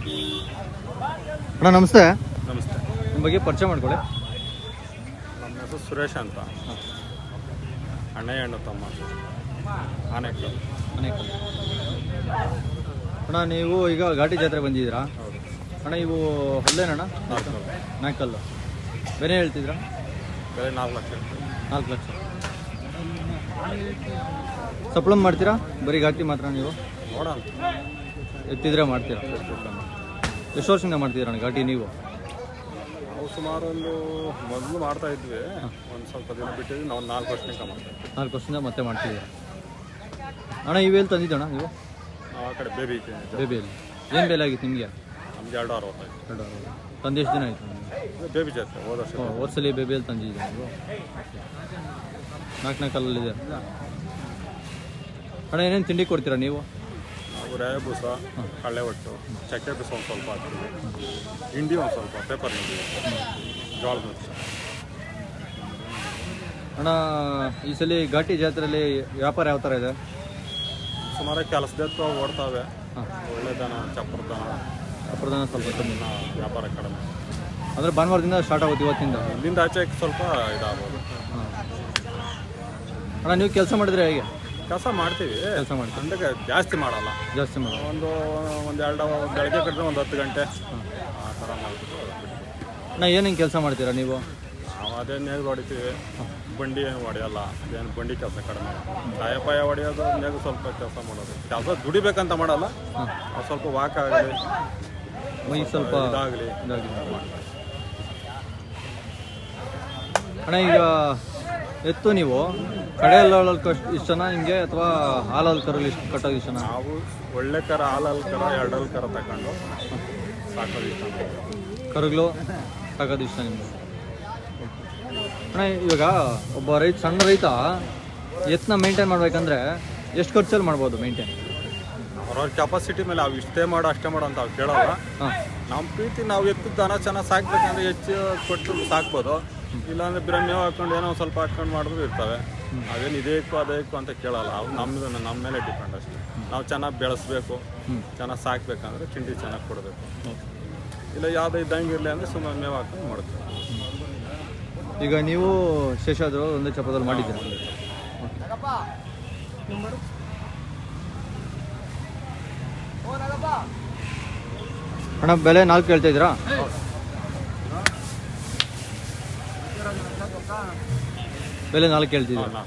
ಅಣ್ಣ ನಮಸ್ತೆ. ನಮಸ್ತೆ. ನಿಮ್ಮ ಬಗ್ಗೆ ಪರಿಚಯ ಮಾಡ್ಕೊಳ್ಳಿ. ನಮ್ಮ ಹೆಸರು ಸುರೇಶ್ ಅಂತ. ಅಣ್ಣಯ್ಯ ಅಣ್ಣ ತಮ್ಮ. ಆನೆಕಲ್ ಅನೇಕ ಅಣ್ಣ ನೀವು ಈಗ ಘಾಟಿ ಜಾತ್ರೆ ಬಂದಿದ್ದೀರಾ? ಅಣ್ಣ ಇವು ಅಲ್ಲೇನಣ್ಣ ನಾಲ್ಕು ನಾಲ್ಕಲ್ಲು. ಬೆಲೆ ಹೇಳ್ತಿದ್ರಾ? ಬೆಲೆ ನಾಲ್ಕು ಲಕ್ಷ ನಾಲ್ಕು ಲಕ್ಷ. ಸಪ್ಲಮ್ ಮಾಡ್ತೀರಾ? ಬರೀ ಘಾಟಿ ಮಾತ್ರ ನೀವು? ನೋಡೋಣ. ಎತ್ತಿದ್ರೆ ಮಾಡ್ತೀರಾ? ಎಷ್ಟು ವರ್ಷದಿಂದ ಅಣ್ಣ ಘಾಟಿ ನೀವು? ನಾವು ಸುಮಾರು ಒಂದು ಮೊದಲು ಮಾಡ್ತಾ ಇದ್ವಿ. ಒಂದು ಸ್ವಲ್ಪ ದಿನ ಬಿಟ್ಟಿದ್ವಿ ನಾವು ನಾಲ್ಕು ವರ್ಷದಿಂದ ಮಾಡ್ತೀವಿ ನಾಲ್ಕು ವರ್ಷದಿಂದ ಮತ್ತೆ ಮಾಡ್ತೀವಿ ಅಣ್ಣ ಇವೆಲ್ಲಿ ತಂದಿದ್ದಣ್ಣ ನೀವು? ನಾವು ಆ ಕಡೆ ಬೇಬಿ ಬೇಬಿಯಲ್ಲಿ ಏನು ಬೆಲೆ ಆಗಿತ್ತು ನಿಮಗೆ? ನಮ್ಗೆ ಎರಡು ಅರವತ್ತು ಎರಡು ತಂದು ಎಷ್ಟು ದಿನ ಆಯಿತು ಬೇಬಿ ಜಾತ್ರೆ ಹೋದ ವರ್ಷ. ಹೋದ್ಸಲಿ ಬೇಬಿಯಲ್ಲಿ ತಂದಿದ್ದೀರಾ ನೀವು? ನಾಲ್ಕು ನಾಲ್ಕಲ್ಲಿದೆ ಅಣ್ಣ ಏನೇನು ತಿಂಡಿ ಕೊಡ್ತೀರಾ ನೀವು? ರವೆ ಬೂಸ ಕಳ್ಳೆ ಒಟ್ಟು ಚಕ್ಕೆ ಬೀಸ ಒಂದು ಸ್ವಲ್ಪ ಹಾಕ್ತೀವಿ ಹಿಂಡಿ ಒಂದು ಸ್ವಲ್ಪ ಪೇಪರ್ ಹಿಂಡಿ. ಜೋಳದ ನುಚ್ಚ. ಅಣ್ಣ ಈ ಸಲ ಘಾಟಿ ಜಾತ್ರೆಯಲ್ಲಿ ವ್ಯಾಪಾರ ಯಾವ ಥರ ಇದೆ? ಸುಮಾರು ಕೆಲಸದತ್ತು ಓಡ್ತಾವೆ. ಹಾಂ. ಒಳ್ಳೆ ದನ ಚಪ್ಪರ ದನ ಸ್ವಲ್ಪ ಕಮ್ಮಿ. ವ್ಯಾಪಾರ ಕಡಿಮೆ. ಅಂದರೆ ಭಾನುವಾರದಿಂದ ಸ್ಟಾರ್ಟ್ ಆಗುತ್ತೆ ಇವತ್ತಿಂದ? ಇಲ್ಲಿಂದ ಆಚೆ ಸ್ವಲ್ಪ ಇದಾಗ್ಬೋದು. ಅಣ್ಣ ನೀವು ಕೆಲಸ ಮಾಡಿದ್ರೆ ಹೇಗೆ? ಕೆಲಸ ಮಾಡ್ತೀವಿ. ಕೆಲಸ ಮಾಡ್ತೀವಿ. ಅಂದಾಗ ಜಾಸ್ತಿ ಮಾಡಲ್ಲ. ಜಾಸ್ತಿ ಮಾಡಲ್ಲ. ಒಂದು ಒಂದು ಎರಡು ಬೆಳಗ್ಗೆ ಕಟ್ಟಿದ್ರೆ ಒಂದು ಹತ್ತು ಗಂಟೆ. ಆ ಥರ ಮಾಡ್ಬಿಟ್ಟು ಅಣ್ಣ ಏನೇನು ಕೆಲಸ ಮಾಡ್ತೀರಾ ನೀವು? ನಾವು ಅದೇ ನೇಗ್ ಹೊಡಿತೀವಿ. ಬಂಡಿ ಏನು ಹೊಡೆಯಲ್ಲ. ಅದೇನು ಬಂಡಿ ಕೆಲಸ ಕಡಿಮೆ ಸಾಯ ಪಾಯ ಹೊಡೆಯೋದು ನೇಗು ಸ್ವಲ್ಪ ಕೆಲಸ ಮಾಡೋದು. ಕೆಲಸ ದುಡಿಬೇಕಂತ ಮಾಡಲ್ಲ. ಅದು ಸ್ವಲ್ಪ ವಾಕ್ ಆಗಲಿ. ಮೈ ಸ್ವಲ್ಪ ಇದಾಗಲಿ. ಅಣ್ಣ ಈಗ ಎತ್ತು ನೀವು? ಕಡೆಯಲ್ಲಿ ಕಷ್ಟ ಜನ ಹಿಂಗೆ ಅಥವಾ ಹಾಲಲ್ಲಿ ಕರಲ್ಲಿ ಇಷ್ಟು ಕಟ್ಟೋದು ಇಷ್ಟನಾ ನಾವು ಒಳ್ಳೆ ಕರ ಹಾಲಲ್ಲಿ ಕರ ಎರಡಲ್ಲಿ ಕರ ತಗೊಂಡು ಸಾಕೋದು ಇಷ್ಟ. ಕರುಗಳು ಸಾಕೋದು ಇಷ್ಟ ನಿಮಗೆ? ಅಣ್ಣ ಇವಾಗ ಒಬ್ಬ ರೈತ ಸಣ್ಣ ರೈತ ಎತ್ತನ್ನ ಮೇಂಟೈನ್ ಮಾಡಬೇಕಂದ್ರೆ ಎಷ್ಟು ಖರ್ಚಲ್ಲಿ ಮಾಡ್ಬೋದು ಮೇಂಟೈನ್ ಅವ್ರವ್ರ ಕೆಪಾಸಿಟಿ ಮೇಲೆ ಅವು ಇಷ್ಟೇ ಮಾಡೋ ಅಷ್ಟೇ ಮಾಡೋ ಅಂತ ಅವ್ರು ಕೇಳೋಲ್ಲ. ನಮ್ಮ ಪ್ರೀತಿ ನಾವು ಎತ್ತು ದನ ಚೆನ್ನಾಗಿ ಸಾಕ್ಬೇಕಂದ್ರೆ ಹೆಚ್ಚು ಕೊಟ್ಟು ಸಾಕ್ಬೋದು. ಇಲ್ಲಾಂದ್ರೆ ಬಿರ ಮೇವು ಹಾಕೊಂಡು ಏನೋ ಒಂದ್ ಸ್ವಲ್ಪ ಹಾಕೊಂಡು ಮಾಡಿದ್ರು ಇರ್ತವೆ. ಅದೇನು ಇದೇಕು ಅದೇಕು ಅದೇ ಇಕ್ಕು ಅಂತ ಕೇಳಲ್ಲ. ಅವು ನಮ್ಮದನ್ನ ನಮ್ಮ ಮೇಲೆ ಡಿಪೆಂಡ್ ಅಷ್ಟೇ. ನಾವು ಚೆನ್ನಾಗಿ ಬೆಳೆಸ್ಬೇಕು. ಚೆನ್ನಾಗಿ ಸಾಕ್ಬೇಕಂದ್ರೆ ತಿಂಡಿ ಚೆನ್ನಾಗಿ ಕೊಡಬೇಕು. ಇಲ್ಲ ಯಾವುದೇ ಇದ್ದಂಗೆ ಇರಲಿ ಅಂದರೆ ಸುಮ್ಮನೆ ಮೇವು ಹಾಕೊಂಡು ಮಾಡ್ತೀವಿ. ಈಗ ನೀವು ಶೇಷಾದ್ರು ಒಂದೇ ಚಪ್ಪದಲ್ಲಿ ಮಾಡಿದ್ದೀರಾ? ಅಣ್ಣ ಬೆಲೆ ನಾಲ್ಕು ಹೇಳ್ತಾ ಇದ್ದೀರಾ? ಬೆಲೆ ನಾಲ್ಕು ಹೇಳ್ತಿದ್ದೀರಾ?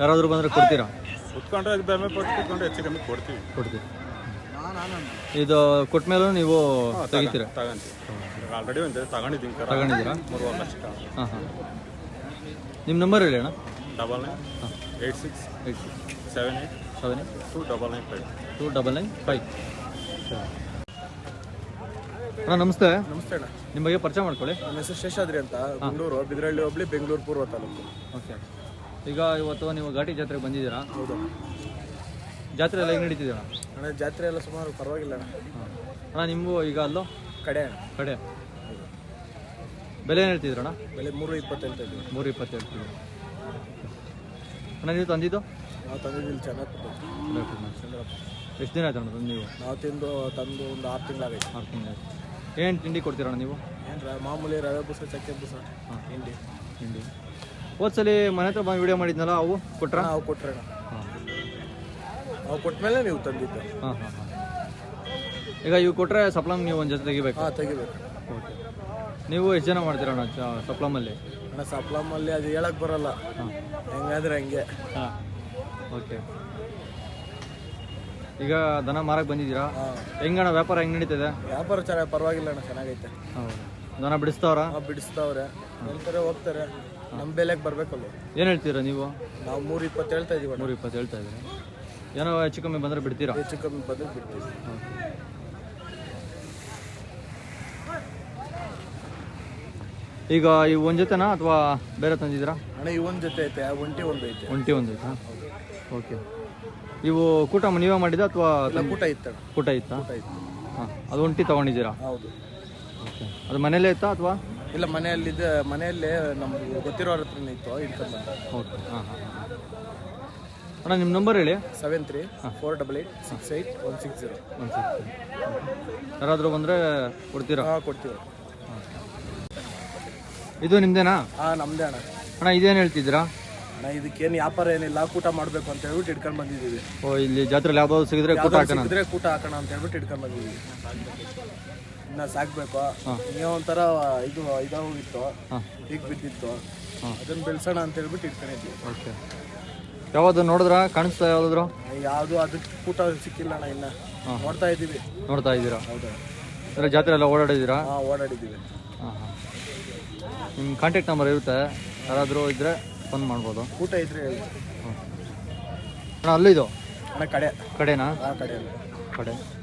ಯಾರಾದರೂ ಬಂದರೆ ಕೊಡ್ತೀರಾ? ಕುತ್ಕೊಂಡ್ರೆ ಬೆಲೆ ಕುತ್ಕೊಂಡ್ರೆ ಹೆಚ್ಚು ಕಮ್ಮಿ ಕೊಡ್ತೀವಿ. ಕೊಡ್ತೀವಿ. ಇದು ಕೊಟ್ಟ ಮೇಲೂ ನೀವು ತೆಗಿತೀರಾ? ತಗೊಂತೀವಿ. ಆಲ್ರೆಡಿ ಒಂದು ತಗೊಂಡಿದ್ದೀನಿ ತಗೊಂಡಿದ್ದೀರಾ? ಮೂರುವರೆ ಲಕ್ಷ ಹಾಂ ಹಾಂ. ನಿಮ್ಮ ನಂಬರ್ ಹೇಳಿ ಅಣ್ಣ. Double nine eight six eight seven eight seven two double nine five. Two double nine five. ಅಣ್ಣ ನಮಸ್ತೆ. ನಮಸ್ತೆ ಅಣ್ಣ. ನಿಮ್ಮ ಬಗ್ಗೆ ಪರಿಚಯ ಮಾಡ್ಕೊಳ್ಳಿ. ನನ್ನ ಹೆಸರು ಶೇಷಾದ್ರಿ ಅಂತ. ಬೆಂಗಳೂರು ಬಿದ್ರಳ್ಳಿ ಹೋಬಳಿ ಬೆಂಗಳೂರು ಪೂರ್ವ ತಾಲೂಕು. ಓಕೆ. ಈಗ ಇವತ್ತು ನೀವು ಘಾಟಿ ಜಾತ್ರೆಗೆ ಬಂದಿದ್ದೀರಾ? ಹೌದು. ಜಾತ್ರೆ ಎಲ್ಲ ಹೆಂಗೆ ನಡೀತಿದ್ದೀರಾ ಅಣ್ಣ? ಜಾತ್ರೆ ಎಲ್ಲ ಸುಮಾರು ಪರವಾಗಿಲ್ಲ ಅಣ್ಣ. ಹಾಂ. ಅಣ್ಣ ನಿಮಗೂ ಈಗ ಅಲ್ಲೋ? ಕಡೆ. ಅಣ್ಣ ಕಡೆ ಬೆಲೆ ಏನು ಅಣ್ಣ? ಬೆಲೆ ಮೂರು ಇಪ್ಪತ್ತೆಂಟು ಇದೆ ಮೂರು ಇಪ್ಪತ್ತು ಹೇಳ್ತಿದ್ದೀರ ಅಣ್ಣ ನೀವು ತಂದಿದ್ದು? ನಾವು ತಂದಿದ್ದು ಚೆನ್ನಾಗಿ ಎಷ್ಟು ದಿನ ಆಯ್ತು ಅಣ್ಣ ತಂದು ನೀವು? ನಾವು ತಿಂದು ತಂದು ಒಂದು ಆರು ತಿಂಗಳಾಗೈತೆ. ಆರು ತಿಂಗಳು ಏನು ತಿಂಡಿ ಕೊಡ್ತೀರಣ್ಣ ನೀವು? ಏನು ರ ಮಾಮೂಲಿ ರವೆ ಬೂಸ ಚಕ್ಕೆ ಬೂಸ ಹಾಂ. ತಿಂಡಿ. ತಿಂಡಿ. ಹೋದ್ಸಲಿ ಮನೆ ಹತ್ರ ಬಂದು ವಿಡಿಯೋ ಮಾಡಿದ್ನಲ್ಲ ಅವು ಕೊಟ್ರಾ? ಅವು ಕೊಟ್ರೆ ಅಣ್ಣ ಹಾಂ. ಅವು ಕೊಟ್ಮೇಲೆ ನೀವು ತಂದಿದ್ದು. ಹಾಂ ಹಾಂ ಹಾಂ. ಈಗ ಇವು ಕೊಟ್ಟರೆ ಸಪ್ಲಮ್ ನೀವು ಒಂದು ಜೊತೆ ತೆಗಿಬೇಕು? ಹಾಂ ತೆಗಿಬೇಕು. ಓಕೆ. ನೀವು ಎಷ್ಟು ಜನ ಮಾಡ್ತೀರಣ್ಣ ಸಪ್ಲಮಲ್ಲಿ? ಅಣ್ಣ ಸಪ್ಲಮಲ್ಲಿ ಅದು ಹೇಳಕ್ಕೆ ಬರಲ್ಲ. ಹಾಂ. ಹೆಂಗಾದ್ರೆ ಹಂಗೆ. ಹಾಂ. ಓಕೆ. ಈಗ ದನ ಮಾರಕ್ಕೆ ಬಂದಿದ್ದೀರಾ? ಹೆಂಗಣ್ಣ ವ್ಯಾಪಾರ ಹೆಂಗೆ ನಡೀತಿದೆ? ವ್ಯಾಪಾರ ಚೆನ್ನಾಗಿ ಪರವಾಗಿಲ್ಲ ಅಣ್ಣ ಚೆನ್ನಾಗೈತೆ. ಹೌದು? ದನ ಬಿಡಿಸ್ತಾವ್ರ? ಬಿಡಿಸ್ತಾವ್ರೆ. ಹೇಳ್ತಾರೆ ಹೋಗ್ತಾರೆ. ನಮ್ಮ ಬೆಲೆಗೆ ಬರ್ಬೇಕಲ್ಲ ಏನು ಹೇಳ್ತೀರಾ ನೀವು? ನಾವು ಮೂರು ಇಪ್ಪತ್ತು ಹೇಳ್ತಾ ಇದೀವಿ ಅಣ್ಣ. ಇಪ್ಪತ್ತು ಹೇಳ್ತಾ ಇದ್ದೀರಾ? ಏನೋ ಹೆಚ್ಚು ಕಮ್ಮಿ ಬಂದರೆ ಬಿಡ್ತೀರಾ? ಹೆಚ್ಚು ಕಮ್ಮಿ ಬಂದ್ರೆ ಬಿಡ್ತೀವಿ. ಈಗ ಈ ಒಂದು ಜೊತೆನಾ ಅಥವಾ ಬೇರೆ ತಂದಿದ್ದೀರಾ? ಅಣ್ಣ ಈ ಒಂದು ಜೊತೆ ಐತೆ ಆ ಒಂಟಿ ಒಂದು ಐತೆ. ಒಂಟಿ ಒಂದು ಐತಾ? ಓಕೆ. ಇವು ಕೂಟ ನೀವೇ ಮಾಡಿದ ಅಥವಾ ಕೂಟ ಇತ್ತ ಕೂಟ ಇತ್ತಾ? ಹಾಂ ಅದು ಒಂಟಿ ತಗೊಂಡಿದ್ದೀರಾ? ಹೌದು. ಅದು ಮನೆಯಲ್ಲೇ ಇತ್ತಾ ಅಥವಾ? ಇಲ್ಲ ಮನೆಯಲ್ಲಿದ್ದ ಮನೆಯಲ್ಲೇ ನಮ್ಗೆ ಗೊತ್ತಿರೋರ ಹತ್ರನೇ ಇತ್ತು ಓಕೆ. ಹಾಂ ಹಾಂ ಅಣ್ಣ ನಿಮ್ಮ ನಂಬರ್ ಹೇಳಿ. Seven three four double eight six eight one six zero. ಒಂದು ಯಾರಾದರೂ ಬಂದರೆ ಕೊಡ್ತೀರಾ? ಹಾಂ ಕೊಡ್ತೀವಿ. ಇದು ನಿಮ್ಮದೇನಾ ಹಾಂ ನಮ್ಮದೇ ಅಣ್ಣ. ಅಣ್ಣ ಇದೇನು ಹೇಳ್ತಿದ್ದೀರಾ? ಅಣ್ಣ ಇದಕ್ಕೇನು ವ್ಯಾಪಾರ ಏನಿಲ್ಲ ಕೂಟ ಮಾಡಬೇಕು ಅಂತ ಹೇಳ್ಬಿಟ್ಟು ಇಟ್ಕೊಂಡು ಬಂದಿದ್ದೀವಿ. ಓ ಇಲ್ಲಿ ಜಾತ್ರೆಲಿ ಯಾವ್ದಾದ್ರು ಸಿಗಿದ್ರೆ ಕೂಟ ಯಾವ್ದಾದ್ರು ಹಾಕೋಣ ಸಿಕ್ಕಿದ್ರೆ ಕೂಟ ಹಾಕೋಣ ಅಂತ ಹೇಳ್ಬಿಟ್ಟು ಇಟ್ಕೊಂಡು ಬಂದಿದ್ದೀವಿ. ಇನ್ನ ಸಾಕ್ಬೇಕು. ನೀವು ಒಂಥರ ಇದು ಇದಾಗೋಗಿತ್ತು ಈಗ ಬಿದ್ದಿತ್ತು. ಅದನ್ನ ಬೆಳ್ಸೋಣ ಅಂತ ಹೇಳ್ಬಿಟ್ಟು ಇಟ್ಕೊಂಡಿದ್ವಿ ಓಕೆ. ಯಾವ್ದು ನೋಡಿದ್ರಾ? ಕಾಣಿಸ್ತಾ ಯಾವ್ದಾದ್ರು? ಯಾವುದು ಅದಕ್ಕೆ ಕೂಟ ಸಿಕ್ಕಿಲ್ಲ ಅಣ್ಣ ಇನ್ನ. ನೋಡ್ತಾ ಇದ್ದೀವಿ. ನೋಡ್ತಾ ಇದ್ದೀರಾ? ಹೌದಾ. ಅಂದ್ರೆ ಜಾತ್ರೆ ಎಲ್ಲ ಓಡಾಡಿದ್ದೀರಾ? ಹಾಂ ಓಡಾಡಿದ್ದೀವಿ. ಹಾಂ ಹಾಂ. ನಿಮ್ಮ ಕಾಂಟ್ಯಾಕ್ಟ್ ನಂಬರ್ ಇರುತ್ತೆ. ಯಾರಾದರೂ ಇದ್ದರೆ ಫೋನ್ ಮಾಡ್ಬೋದು. ಊಟ ಇದ್ರೆ ಹೇಳಿ. ಅಲ್ಲೂ ಅಲ್ಲಿದು ಅಣ್ಣ ಕಡೆ. ಕಡೆನಾ? ಕಡೆ ಕಡೆ.